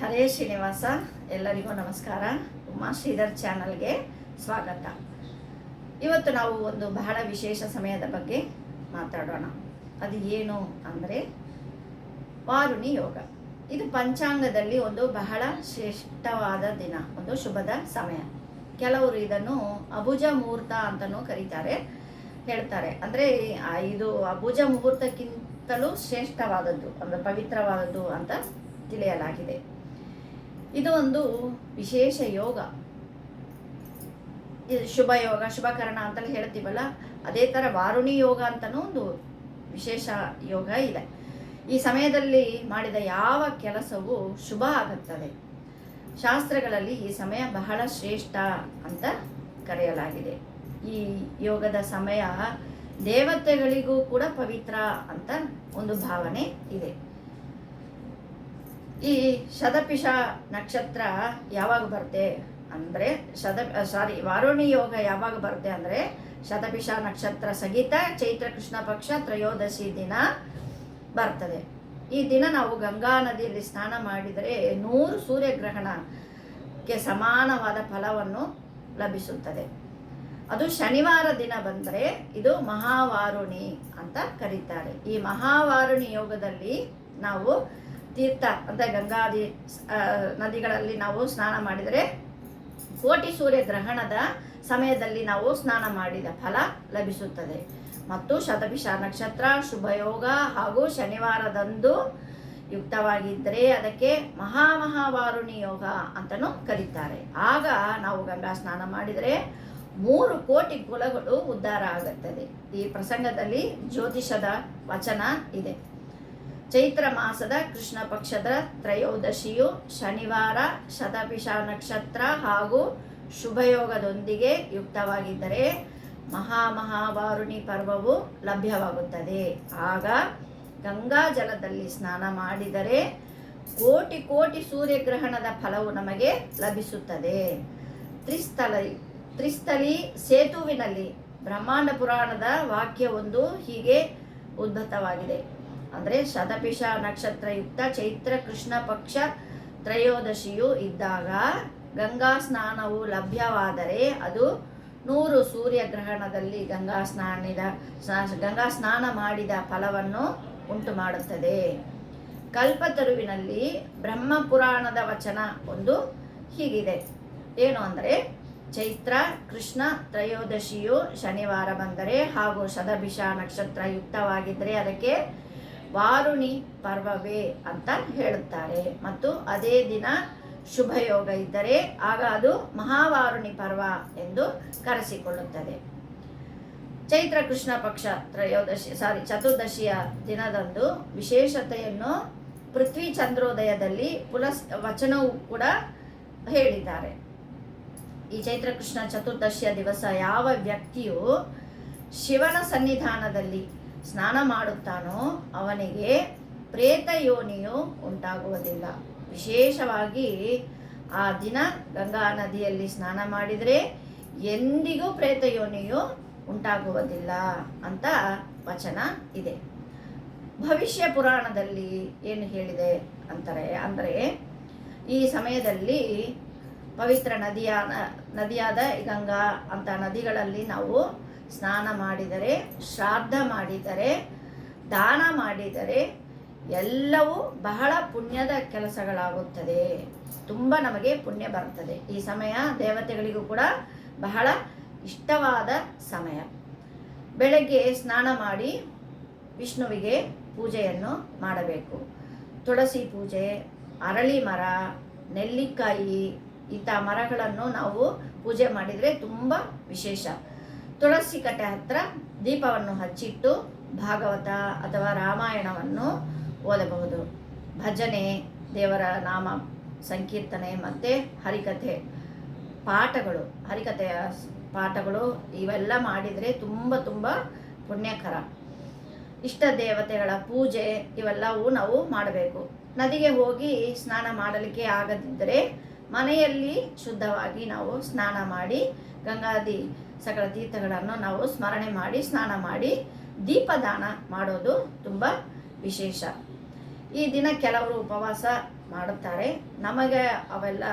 ಹರೇ ಶ್ರೀನಿವಾಸ, ಎಲ್ಲರಿಗೂ ನಮಸ್ಕಾರ. ಉಮಾ ಶ್ರೀಧರ್ ಚಾನಲ್ಗೆ ಸ್ವಾಗತ. ಇವತ್ತು ನಾವು ಒಂದು ಬಹಳ ವಿಶೇಷ ಸಮಯದ ಬಗ್ಗೆ ಮಾತಾಡೋಣ. ಅದು ಏನು ಅಂದರೆ ವಾರುಣಿ ಯೋಗ. ಇದು ಪಂಚಾಂಗದಲ್ಲಿ ಒಂದು ಬಹಳ ಶ್ರೇಷ್ಠವಾದ ದಿನ, ಒಂದು ಶುಭದ ಸಮಯ. ಕೆಲವರು ಇದನ್ನು ಅಭುಜ ಮುಹೂರ್ತ ಅಂತಲೂ ಕರೀತಾರೆ, ಹೇಳ್ತಾರೆ. ಅಂದರೆ ಇದು ಅಭುಜ ಮುಹೂರ್ತಕ್ಕಿಂತಲೂ ಶ್ರೇಷ್ಠವಾದದ್ದು, ಅಂದರೆ ಪವಿತ್ರವಾದದ್ದು ಅಂತ ತಿಳಿಯಲಾಗಿದೆ. ಇದು ಒಂದು ವಿಶೇಷ ಯೋಗ. ಇದು ಶುಭ ಯೋಗ, ಶುಭಕರಣ ಅಂತಲೇ ಹೇಳ್ತೀವಲ್ಲ? ಅದೇ ಥರ ವಾರುಣಿ ಯೋಗ ಅಂತಲೂ ಒಂದು ವಿಶೇಷ ಯೋಗ ಇದೆ. ಈ ಸಮಯದಲ್ಲಿ ಮಾಡಿದ ಯಾವ ಕೆಲಸವೂ ಶುಭ ಆಗುತ್ತದೆ ಶಾಸ್ತ್ರಗಳಲ್ಲಿ ಈ ಸಮಯ ಬಹಳ ಶ್ರೇಷ್ಠ ಅಂತ ಕರೆಯಲಾಗಿದೆ. ಈ ಯೋಗದ ಸಮಯ ದೇವತೆಗಳಿಗೂ ಕೂಡ ಪವಿತ್ರ ಅಂತ ಒಂದು ಭಾವನೆ ಇದೆ. ಈ ಶತಪಿಷ ನಕ್ಷತ್ರ ಯಾವಾಗ ಬರುತ್ತೆ ಅಂದರೆ ಶತ ಸಾರಿ ವಾರುಣಿ ಯೋಗ ಯಾವಾಗ ಬರುತ್ತೆ ಅಂದರೆ ಶತಪಿಷ ನಕ್ಷತ್ರ ಸಹಿತ ಚೈತ್ರ ಕೃಷ್ಣ ಪಕ್ಷ ತ್ರಯೋದಶಿ ದಿನ ಬರ್ತದೆ. ಈ ದಿನ ನಾವು ಗಂಗಾ ನದಿಯಲ್ಲಿ ಸ್ನಾನ ಮಾಡಿದರೆ ನೂರು ಸೂರ್ಯಗ್ರಹಣಕ್ಕೆ ಸಮಾನವಾದ ಫಲವನ್ನು ಲಭಿಸುತ್ತದೆ. ಅದು ಶನಿವಾರ ದಿನ ಬಂದರೆ ಇದು ಮಹಾವಾರುಣಿ ಅಂತ ಕರೀತಾರೆ. ಈ ಮಹಾವಾರುಣಿ ಯೋಗದಲ್ಲಿ ನಾವು ತೀರ್ಥ ಅಂದರೆ ಗಂಗಾದಿ ನದಿಗಳಲ್ಲಿ ನಾವು ಸ್ನಾನ ಮಾಡಿದರೆ ಕೋಟಿ ಸೂರ್ಯ ಗ್ರಹಣದ ಸಮಯದಲ್ಲಿ ನಾವು ಸ್ನಾನ ಮಾಡಿದ ಫಲ ಲಭಿಸುತ್ತದೆ. ಮತ್ತು ಶತಭಿಷ ನಕ್ಷತ್ರ, ಶುಭಯೋಗ ಹಾಗೂ ಶನಿವಾರದಂದು ಯುಕ್ತವಾಗಿದ್ದರೆ ಅದಕ್ಕೆ ಮಹಾಮಹಾವಾರುಣಿ ಯೋಗ ಅಂತಲೂ ಕರೀತಾರೆ. ಆಗ ನಾವು ಗಂಗಾ ಸ್ನಾನ ಮಾಡಿದರೆ ಮೂರು ಕೋಟಿ ಕುಲಗಳು ಉದ್ಧಾರ ಆಗುತ್ತದೆ. ಈ ಪ್ರಸಂಗದಲ್ಲಿ ಜ್ಯೋತಿಷದ ವಚನ ಇದೆ. ಚೈತ್ರ ಮಾಸದ ಕೃಷ್ಣ ಪಕ್ಷದ ತ್ರಯೋದಶಿಯು ಶನಿವಾರ ಶತಪಿಷ ನಕ್ಷತ್ರ ಹಾಗೂ ಶುಭಯೋಗದೊಂದಿಗೆ ಯುಕ್ತವಾಗಿದ್ದರೆ ಮಹಾಮಹಾವಾರುಣಿ ಪರ್ವವು ಲಭ್ಯವಾಗುತ್ತದೆ. ಆಗ ಗಂಗಾ ಜಲದಲ್ಲಿ ಸ್ನಾನ ಮಾಡಿದರೆ ಕೋಟಿ ಕೋಟಿ ಸೂರ್ಯಗ್ರಹಣದ ಫಲವು ನಮಗೆ ಲಭಿಸುತ್ತದೆ. ತ್ರಿಸ್ಥಲ ತ್ರಿಸ್ಥಲಿ ಸೇತುವಿನಲ್ಲಿ ಬ್ರಹ್ಮಾಂಡ ಪುರಾಣದ ವಾಕ್ಯವೊಂದು ಹೀಗೆ ಉದ್ಭತವಾಗಿದೆ. ಅಂದರೆ ಶತಪಿಷ ನಕ್ಷತ್ರಯುಕ್ತ ಚೈತ್ರ ಕೃಷ್ಣ ಪಕ್ಷ ತ್ರಯೋದಶಿಯು ಇದ್ದಾಗ ಗಂಗಾ ಸ್ನಾನವು ಲಭ್ಯವಾದರೆ ಅದು ನೂರು ಸೂರ್ಯಗ್ರಹಣದಲ್ಲಿ ಗಂಗಾ ಸ್ನಾನಿದ ಸ್ನಾ- ಗಂಗಾ ಸ್ನಾನ ಮಾಡಿದ ಫಲವನ್ನು ಉಂಟು ಮಾಡುತ್ತದೆ. ಕಲ್ಪತರುವಿನಲ್ಲಿ ಬ್ರಹ್ಮ ಪುರಾಣದ ವಚನ ಒಂದು ಹೀಗಿದೆ. ಏನು ಅಂದರೆ ಚೈತ್ರ ಕೃಷ್ಣ ತ್ರಯೋದಶಿಯು ಶನಿವಾರ ಬಂದರೆ ಹಾಗೂ ಶತಭಿಷ ನಕ್ಷತ್ರ ಯುಕ್ತವಾಗಿದ್ದರೆ ಅದಕ್ಕೆ ವಾರುಣಿ ಪರ್ವವೇ ಅಂತ ಹೇಳುತ್ತಾರೆ. ಮತ್ತು ಅದೇ ದಿನ ಶುಭಯೋಗ ಇದ್ದರೆ ಆಗ ಅದು ಮಹಾವಾರುಣಿ ಪರ್ವ ಎಂದು ಕರೆಸಿಕೊಳ್ಳುತ್ತದೆ. ಚೈತ್ರ ಕೃಷ್ಣ ಪಕ್ಷ ತ್ರಯೋದಶಿ, ಸಾರಿ, ಚತುರ್ದಶಿಯ ದಿನದಂದು ವಿಶೇಷತೆಯನ್ನು ಪೃಥ್ವಿ ಚಂದ್ರೋದಯದಲ್ಲಿ ಪುಲಸ್, ವಚನವೂ ಕೂಡ ಹೇಳಿದ್ದಾರೆ. ಈ ಚೈತ್ರ ಕೃಷ್ಣ ಚತುರ್ದಶಿಯ ದಿವಸ ಯಾವ ವ್ಯಕ್ತಿಯು ಶಿವನ ಸನ್ನಿಧಾನದಲ್ಲಿ ಸ್ನಾನ ಮಾಡುತ್ತಾನೋ ಅವನಿಗೆ ಪ್ರೇತ ಯೋನಿಯು ಉಂಟಾಗುವುದಿಲ್ಲ. ವಿಶೇಷವಾಗಿ ಆ ದಿನ ಗಂಗಾ ನದಿಯಲ್ಲಿ ಸ್ನಾನ ಮಾಡಿದರೆ ಎಂದಿಗೂ ಪ್ರೇತ ಯೋನಿಯು ಉಂಟಾಗುವುದಿಲ್ಲ ಅಂತ ವಚನ ಇದೆ. ಭವಿಷ್ಯ ಪುರಾಣದಲ್ಲಿ ಏನು ಹೇಳಿದೆ ಅಂತಾರೆ, ಅಂದರೆ ಈ ಸಮಯದಲ್ಲಿ ಪವಿತ್ರ ನದಿಯ ನದಿಯಾದ ಗಂಗಾ ಅಂತ ನದಿಗಳಲ್ಲಿ ನಾವು ಸ್ನಾನ ಮಾಡಿದರೆ, ಶ್ರಾದ್ದ ಮಾಡಿದರೆ, ದಾನ ಮಾಡಿದರೆ ಎಲ್ಲವೂ ಬಹಳ ಪುಣ್ಯದ ಕೆಲಸಗಳಾಗುತ್ತದೆ. ತುಂಬ ನಮಗೆ ಪುಣ್ಯ ಬರ್ತದೆ. ಈ ಸಮಯ ದೇವತೆಗಳಿಗೂ ಕೂಡ ಬಹಳ ಇಷ್ಟವಾದ ಸಮಯ. ಬೆಳಗ್ಗೆ ಸ್ನಾನ ಮಾಡಿ ವಿಷ್ಣುವಿಗೆ ಪೂಜೆಯನ್ನು ಮಾಡಬೇಕು. ತುಳಸಿ ಪೂಜೆ, ಅರಳಿ ಮರ, ನೆಲ್ಲಿಕಾಯಿ ಇಂಥ ಮರಗಳನ್ನು ನಾವು ಪೂಜೆ ಮಾಡಿದರೆ ತುಂಬ ವಿಶೇಷ. ತುಳಸಿ ಕಟ್ಟೆ ಹತ್ರ ದೀಪವನ್ನು ಹಚ್ಚಿಟ್ಟು ಭಾಗವತ ಅಥವಾ ರಾಮಾಯಣವನ್ನು ಓದಬಹುದು. ಭಜನೆ, ದೇವರ ನಾಮ ಸಂಕೀರ್ತನೆ ಮತ್ತು ಹರಿಕಥೆ ಪಾಠಗಳು. ಹರಿಕಥೆಯ ಪಾಠಗಳು ಇವೆಲ್ಲ ಮಾಡಿದರೆ ತುಂಬ ತುಂಬ ಪುಣ್ಯಕರ. ಇಷ್ಟ ದೇವತೆಗಳ ಪೂಜೆ ಇವೆಲ್ಲವೂ ನಾವು ಮಾಡಬೇಕು. ನದಿಗೆ ಹೋಗಿ ಸ್ನಾನ ಮಾಡಲಿಕ್ಕೆ ಆಗದಿದ್ದರೆ ಮನೆಯಲ್ಲಿ ಶುದ್ಧವಾಗಿ ನಾವು ಸ್ನಾನ ಮಾಡಿ, ಗಂಗಾದಿ ಸಕಲ ತೀರ್ಥಗಳನ್ನು ನಾವು ಸ್ಮರಣೆ ಮಾಡಿ, ಸ್ನಾನ ಮಾಡಿ ದೀಪದಾನ ಮಾಡೋದು ತುಂಬ ವಿಶೇಷ. ಈ ದಿನ ಕೆಲವರು ಉಪವಾಸ ಮಾಡುತ್ತಾರೆ. ನಮಗೆ ಅವೆಲ್ಲ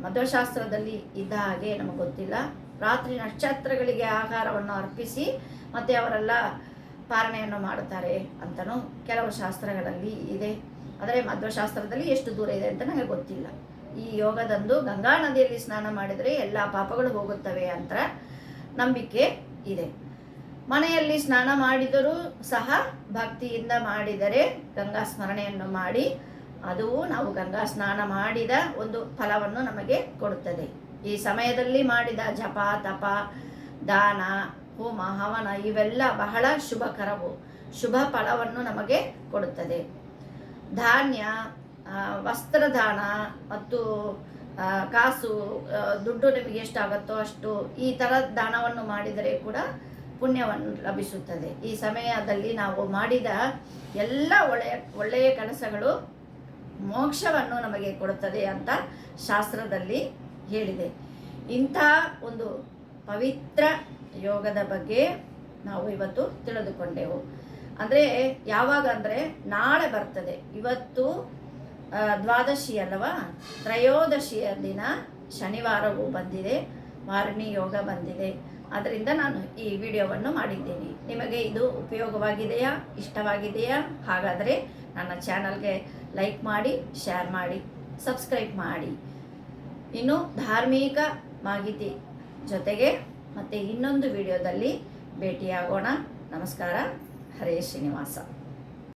ಮಧ್ವಶಾಸ್ತ್ರದಲ್ಲಿ ಇದ್ದ ಹಾಗೆ ನಮಗೆ ಗೊತ್ತಿಲ್ಲ. ರಾತ್ರಿ ನಕ್ಷತ್ರಗಳಿಗೆ ಆಹಾರವನ್ನು ಅರ್ಪಿಸಿ ಮತ್ತು ಅವರೆಲ್ಲ ಪಾರಣೆಯನ್ನು ಮಾಡುತ್ತಾರೆ ಅಂತಲೂ ಕೆಲವು ಶಾಸ್ತ್ರಗಳಲ್ಲಿ ಇದೆ. ಆದರೆ ಮಧ್ವಶಾಸ್ತ್ರದಲ್ಲಿ ಎಷ್ಟು ದೂರ ಇದೆ ಅಂತ ನನಗೆ ಗೊತ್ತಿಲ್ಲ. ಈ ಯೋಗದಂದು ಗಂಗಾ ನದಿಯಲ್ಲಿ ಸ್ನಾನ ಮಾಡಿದರೆ ಎಲ್ಲ ಪಾಪಗಳು ಹೋಗುತ್ತವೆ ಅಂತ ನಂಬಿಕೆ ಇದೆ. ಮನೆಯಲ್ಲಿ ಸ್ನಾನ ಮಾಡಿದರೂ ಸಹ ಭಕ್ತಿಯಿಂದ ಮಾಡಿದರೆ ಗಂಗಾ ಸ್ಮರಣೆಯನ್ನು ಮಾಡಿ ಅದು ನಾವು ಗಂಗಾ ಸ್ನಾನ ಮಾಡಿದ ಒಂದು ಫಲವನ್ನು ನಮಗೆ ಕೊಡುತ್ತದೆ. ಈ ಸಮಯದಲ್ಲಿ ಮಾಡಿದ ಜಪ, ತಪ, ದಾನ, ಹೋಮ, ಹವನ ಇವೆಲ್ಲ ಬಹಳ ಶುಭಕರವು, ಶುಭ ಫಲವನ್ನು ನಮಗೆ ಕೊಡುತ್ತದೆ. ಧಾನ್ಯ ವಸ್ತ್ರದಾನ ಮತ್ತು ಕಾಸು ದುಡ್ಡು ನಿಮಗೆ ಎಷ್ಟಾಗುತ್ತೋ ಅಷ್ಟು ಈ ಥರ ದಾನವನ್ನು ಮಾಡಿದರೆ ಕೂಡ ಪುಣ್ಯವನ್ನು ಲಭಿಸುತ್ತದೆ. ಈ ಸಮಯದಲ್ಲಿ ನಾವು ಮಾಡಿದ ಎಲ್ಲ ಒಳ್ಳೆಯ ಒಳ್ಳೆಯ ಕೆಲಸಗಳು ಮೋಕ್ಷವನ್ನು ನಮಗೆ ಕೊಡುತ್ತದೆ ಅಂತ ಶಾಸ್ತ್ರದಲ್ಲಿ ಹೇಳಿದೆ. ಇಂಥ ಒಂದು ಪವಿತ್ರ ಯೋಗದ ಬಗ್ಗೆ ನಾವು ಇವತ್ತು ತಿಳಿದುಕೊಂಡೆವು. ಅಂದರೆ ಯಾವಾಗ ಅಂದರೆ ನಾಳೆ ಬರ್ತದೆ. ಇವತ್ತು ದ್ವಾದಶಿ ಅಲ್ಲವಾ? ತ್ರಯೋದಶಿಯ ದಿನ ಶನಿವಾರವೂ ಬಂದಿದೆ ವಾರಣಿ ಯೋಗ ಬಂದಿದೆ. ಅದರಿಂದ ನಾನು ಈ ವಿಡಿಯೋವನ್ನು ಮಾಡಿದ್ದೀನಿ. ನಿಮಗೆ ಇದು ಉಪಯೋಗವಾಗಿದೆಯಾ, ಇಷ್ಟವಾಗಿದೆಯಾ? ಹಾಗಾದರೆ ನನ್ನ ಚಾನಲ್ಗೆ ಲೈಕ್ ಮಾಡಿ, ಶೇರ್ ಮಾಡಿ, ಸಬ್ಸ್ಕ್ರೈಬ್ ಮಾಡಿ. ಇನ್ನು ಧಾರ್ಮಿಕ ಮಾಹಿತಿ ಜೊತೆಗೆ ಮತ್ತೆ ಇನ್ನೊಂದು ವಿಡಿಯೋದಲ್ಲಿ ಭೇಟಿಯಾಗೋಣ. ನಮಸ್ಕಾರ. ಹರೇ ಶ್ರೀನಿವಾಸ.